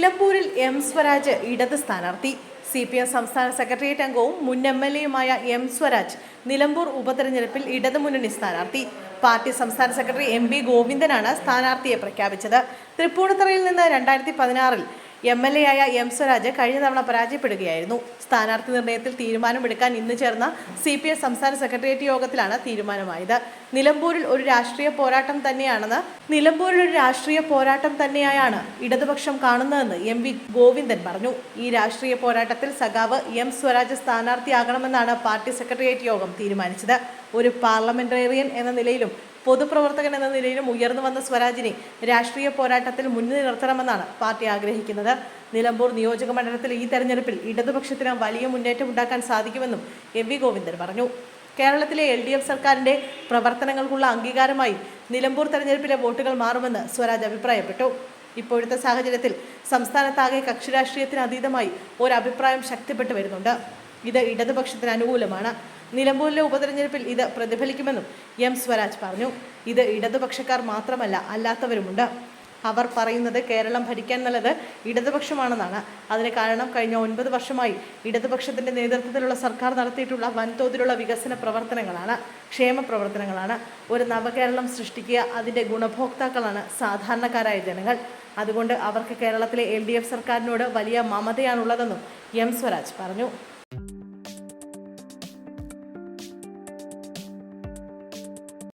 നിലമ്പൂരിൽ എം സ്വരാജ് ഇടത് സ്ഥാനാർത്ഥി. സി പി എം സംസ്ഥാന സെക്രട്ടേറിയറ്റ് അംഗവും മുൻ എം എൽ എയുമായ എം സ്വരാജ് നിലമ്പൂർ ഉപതെരഞ്ഞെടുപ്പിൽ ഇടതുമുന്നണി സ്ഥാനാർത്ഥി. പാർട്ടി സംസ്ഥാന സെക്രട്ടറി എം ബി ഗോവിന്ദനാണ് സ്ഥാനാർത്ഥിയെ പ്രഖ്യാപിച്ചത്. തൃപ്പൂണിത്തറയിൽ നിന്ന് രണ്ടായിരത്തി പതിനാറിൽ എം എൽ എ ആയ എം സ്വരാജ് കഴിഞ്ഞ തവണ പരാജയപ്പെടുകയായിരുന്നു. സ്ഥാനാർത്ഥി നിർണയത്തിൽ തീരുമാനമെടുക്കാൻ ഇന്ന് ചേർന്ന സി പി എസ് സംസ്ഥാന സെക്രട്ടേറിയറ്റ് യോഗത്തിലാണ് തീരുമാനമായത്. നിലമ്പൂരിൽ ഒരു രാഷ്ട്രീയ പോരാട്ടം തന്നെയാണെന്ന് നിലമ്പൂരിൽ ഒരു രാഷ്ട്രീയ പോരാട്ടം തന്നെയായാണ് ഇടതുപക്ഷം കാണുന്നതെന്ന് എം വി ഗോവിന്ദൻ പറഞ്ഞു. ഈ രാഷ്ട്രീയ പോരാട്ടത്തിൽ സഖാവ് എം സ്വരാജ് സ്ഥാനാർത്ഥിയാകണമെന്നാണ് പാർട്ടി സെക്രട്ടേറിയറ്റ് യോഗം തീരുമാനിച്ചത്. ഒരു പാർലമെന്റേറിയൻ എന്ന നിലയിലും പൊതുപ്രവർത്തകൻ എന്ന നിലയിലും ഉയർന്നു വന്ന സ്വരാജിനെ രാഷ്ട്രീയ പോരാട്ടത്തിൽ മുന്നിൽ നിർത്തണമെന്നാണ് പാർട്ടി ആഗ്രഹിക്കുന്നത്. നിലമ്പൂർ നിയോജക മണ്ഡലത്തിൽ ഈ തെരഞ്ഞെടുപ്പിൽ ഇടതുപക്ഷത്തിന് വലിയ മുന്നേറ്റം ഉണ്ടാക്കാൻ സാധിക്കുമെന്നും എം വി ഗോവിന്ദൻ പറഞ്ഞു. കേരളത്തിലെ എൽ ഡി എഫ് സർക്കാരിന്റെ പ്രവർത്തനങ്ങൾക്കുള്ള അംഗീകാരമായി നിലമ്പൂർ തെരഞ്ഞെടുപ്പിലെ വോട്ടുകൾ മാറുമെന്ന് സ്വരാജ് അഭിപ്രായപ്പെട്ടു. ഇപ്പോഴത്തെ സാഹചര്യത്തിൽ സംസ്ഥാനത്താകെ കക്ഷിരാഷ്ട്രീയത്തിന് അതീതമായി ഒരു അഭിപ്രായം ശക്തിപ്പെട്ടു വരുന്നുണ്ട്. ഇത് ഇടതുപക്ഷത്തിന് അനുകൂലമാണ്. നിലമ്പൂരിലെ ഉപതെരഞ്ഞെടുപ്പിൽ ഇത് പ്രതിഫലിക്കുമെന്നും എം സ്വരാജ് പറഞ്ഞു. ഇത് ഇടതുപക്ഷക്കാർ മാത്രമല്ല അല്ലാത്തവരുമുണ്ട്. അവർ പറയുന്നത് കേരളം ഭരിക്കാൻ നല്ലത് ഇടതുപക്ഷമാണെന്നാണ്. അതിന് കാരണം കഴിഞ്ഞ ഒൻപത് വർഷമായി ഇടതുപക്ഷത്തിന്റെ നേതൃത്വത്തിലുള്ള സർക്കാർ നടത്തിയിട്ടുള്ള വൻതോതിലുള്ള വികസന പ്രവർത്തനങ്ങളാണ് ക്ഷേമ പ്രവർത്തനങ്ങളാണ്. ഒരു നവകേരളം സൃഷ്ടിക്കുക അതിന്റെ ഗുണഭോക്താക്കളാണ് സാധാരണക്കാരായ ജനങ്ങൾ. അതുകൊണ്ട് അവർക്ക് കേരളത്തിലെ എൽ സർക്കാരിനോട് വലിയ മമതയാണുള്ളതെന്നും എം സ്വരാജ് പറഞ്ഞു.